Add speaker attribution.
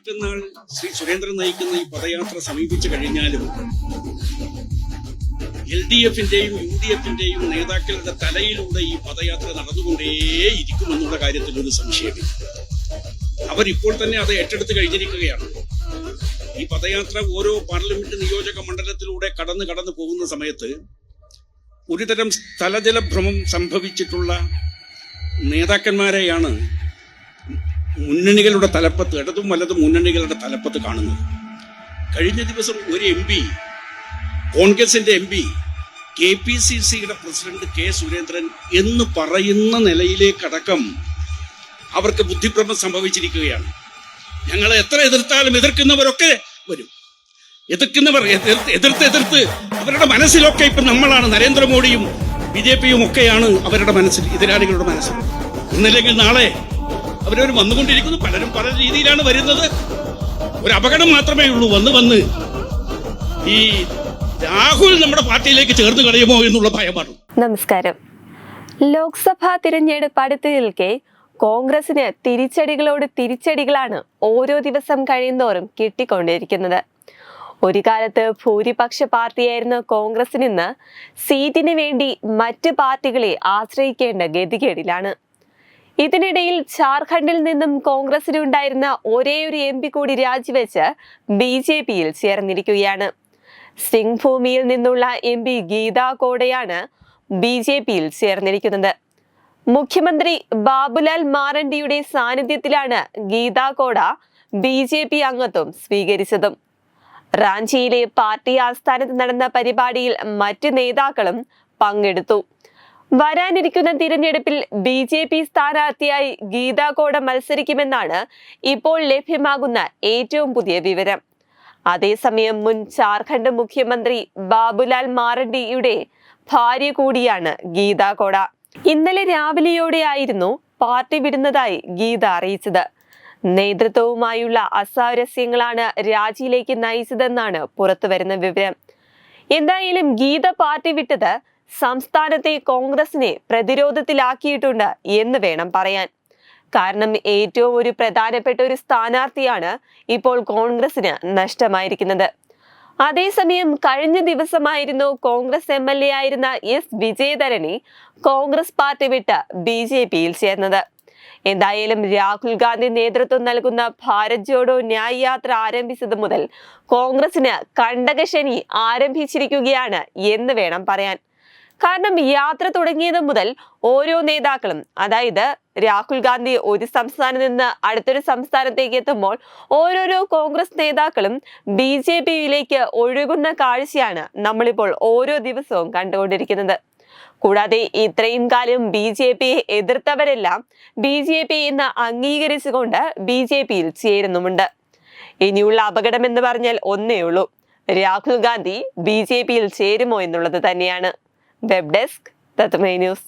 Speaker 1: മറ്റന്നാൾ ശ്രീ സുരേന്ദ്രൻ നയിക്കുന്ന ഈ പദയാത്ര സമീപിച്ചു കഴിഞ്ഞാലും എൽ ഡി എഫിന്റെയും യു ഡി എഫിന്റെയും നേതാക്കളുടെ തലയിലൂടെ ഈ പദയാത്ര നടന്നുകൊണ്ടേയിരിക്കുമെന്നുള്ള കാര്യത്തിൽ ഒരു സംശയമില്ല. അവരിപ്പോൾ തന്നെ അത് ഏറ്റെടുത്ത് കഴിഞ്ഞിരിക്കുകയാണ്. ഈ പദയാത്ര ഓരോ പാർലമെന്റ് നിയോജക മണ്ഡലത്തിലൂടെ കടന്നു കടന്നു പോകുന്ന സമയത്ത് ഒരുതരം സ്ഥലജലഭ്രമം സംഭവിച്ചിട്ടുള്ള നേതാക്കന്മാരെയാണ് മുന്നണികളുടെ തലപ്പത്ത് ഇടതും വലതും മുന്നണികളുടെ തലപ്പത്ത് കാണുന്നത്. കഴിഞ്ഞ ദിവസം ഒരു എം പി കോൺഗ്രസിന്റെ M P K P C സിയുടെ പ്രസിഡന്റ് കെ സുരേന്ദ്രൻ എന്ന് പറയുന്ന നിലയിലേക്കടക്കം അവർക്ക് ബുദ്ധിഭ്രമം സംഭവിച്ചിരിക്കുകയാണ്. ഞങ്ങൾ എത്ര എതിർത്താലും എതിർക്കുന്നവരൊക്കെ വരും. എതിർക്കുന്നവർ എതിർത്ത് എതിർത്ത് എതിർത്ത് അവരുടെ മനസ്സിലൊക്കെ ഇപ്പം നമ്മളാണ്. നരേന്ദ്രമോദിയും ബി ജെ പിയും ഒക്കെയാണ് അവരുടെ മനസ്സിൽ എതിരാളികളുടെ മനസ്സിൽ. ഇന്നല്ലെങ്കിൽ നാളെ അവരവർ വന്നുകൊണ്ടിരിക്കുന്നു. പലരും പല രീതിയിലാണ് വരുന്നത്. ഒരു അപകടം മാത്രമേ ഉള്ളൂ. വന്ന് വന്ന് ഈ രാഹുൽ നമ്മുടെ പാർട്ടിയിലേക്ക് ചേർന്ന് കളയുമോ എന്നുള്ള ഭയമാണ്
Speaker 2: നമസ്കാരം. ലോക്സഭാ തിരഞ്ഞെടുപ്പ് അടുത്ത് നിൽക്കെ കോൺഗ്രസിന് തിരിച്ചടികളോട് തിരിച്ചടികളാണ് ഓരോ ദിവസം കഴിയുന്തോറും കിട്ടിക്കൊണ്ടിരിക്കുന്നത്. ഒരു കാലത്ത് ഭൂരിപക്ഷ പാർട്ടിയായിരുന്ന കോൺഗ്രസിന് ഇന്ന്. സീറ്റിന് വേണ്ടി മറ്റ് പാർട്ടികളെ ആശ്രയിക്കേണ്ട ഗതികേടിലാണ്. ഇതിനിടയിൽ ജാർഖണ്ഡിൽ നിന്നും കോൺഗ്രസിനുണ്ടായിരുന്ന ഒരേ ഒരു എം പി കൂടി രാജിവെച്ച് ബി ജെ പിയിൽ ചേർന്നിരിക്കുകയാണ്. സിംഗ് ഭൂമിയിൽ നിന്നുള്ള എം പി ഗീതാ കോടയാണ് ബി ജെ പിയിൽ ചേർന്നിരിക്കുന്നത്. മുഖ്യമന്ത്രി ബാബുലാൽ മാറണ്ടിയുടെ സാന്നിധ്യത്തിലാണ് ഗീതാ കോട ബി ജെ പി അംഗത്വം സ്വീകരിച്ചതും. റാഞ്ചിയിലെ പാർട്ടി ആസ്ഥാനത്ത് നടന്ന പരിപാടിയിൽ മറ്റ് നേതാക്കളും പങ്കെടുത്തു. വരാനിരിക്കുന്ന തിരഞ്ഞെടുപ്പിൽ ബി ജെ പി സ്ഥാനാർത്ഥിയായി ഗീതാ കോട മത്സരിക്കുമെന്നാണ് ഇപ്പോൾ ലഭ്യമാകുന്ന ഏറ്റവും പുതിയ വിവരം. അതേസമയം മുൻ ജാർഖണ്ഡ് മുഖ്യമന്ത്രി ബാബുലാൽ മാറണ്ടിയുടെ ഭാര്യ കൂടിയാണ് ഗീതാകോട ഇന്നലെ രാവിലെയോടെയായിരുന്നു പാർട്ടി വിടുന്നതായി ഗീത അറിയിച്ചത്. നേതൃത്വവുമായുള്ള അസാരസ്യങ്ങളാണ് രാജിയിലേക്ക് നയിച്ചതെന്നാണ് പുറത്തുവരുന്ന വിവരം. എന്തായാലും ഗീത പാർട്ടി വിട്ടത് സംസ്ഥാനത്തെ കോൺഗ്രസിനെ പ്രതിരോധത്തിലാക്കിയിട്ടുണ്ട് എന്ന് വേണം പറയാൻ. കാരണം ഏറ്റവും ഒരു പ്രധാനപ്പെട്ട ഒരു സ്ഥാനാർത്ഥിയാണ് ഇപ്പോൾ കോൺഗ്രസിന് നഷ്ടമായിരിക്കുന്നത്. അതേസമയം കഴിഞ്ഞ ദിവസമായിരുന്നു കോൺഗ്രസ് എം എൽ എ ആയിരുന്ന എസ് വിജയധരണി കോൺഗ്രസ് പാർട്ടി വിട്ട് ബി ജെ പിയിൽ ചേർന്നത്. എന്തായാലും രാഹുൽ ഗാന്ധി നേതൃത്വം നൽകുന്ന ഭാരത് ജോഡോ ന്യായ് യാത്ര ആരംഭിച്ചത് മുതൽ കോൺഗ്രസിന് കണ്ടകശനി ആരംഭിച്ചിരിക്കുകയാണ് എന്ന് വേണം പറയാൻ. കാരണം യാത്ര തുടങ്ങിയത് മുതൽ ഓരോ നേതാക്കളും അതായത് രാഹുൽ ഗാന്ധി ഒരു സംസ്ഥാനത്ത് നിന്ന് അടുത്തൊരു സംസ്ഥാനത്തേക്ക് എത്തുമ്പോൾ ഓരോരോ കോൺഗ്രസ് നേതാക്കളും ബി ജെ പിയിലേക്ക് ഒഴുകുന്ന കാഴ്ചയാണ് നമ്മളിപ്പോൾ ഓരോ ദിവസവും കണ്ടുകൊണ്ടിരിക്കുന്നത്. കൂടാതെ ഇത്രയും കാലം ബി ജെ പിയെ എതിർത്തവരെല്ലാം ബി ജെ പി എന്ന് അംഗീകരിച്ചുകൊണ്ട് ബി ജെ പിയിൽ ചേരുന്നുമുണ്ട്. ഇനിയുള്ള അപകടം എന്ന് പറഞ്ഞാൽ ഒന്നേ ഉള്ളൂ. രാഹുൽ ഗാന്ധി ബി ജെ പിയിൽ ചേരുമോ എന്നുള്ളത് തന്നെയാണ്. Web desk തത്മൈ news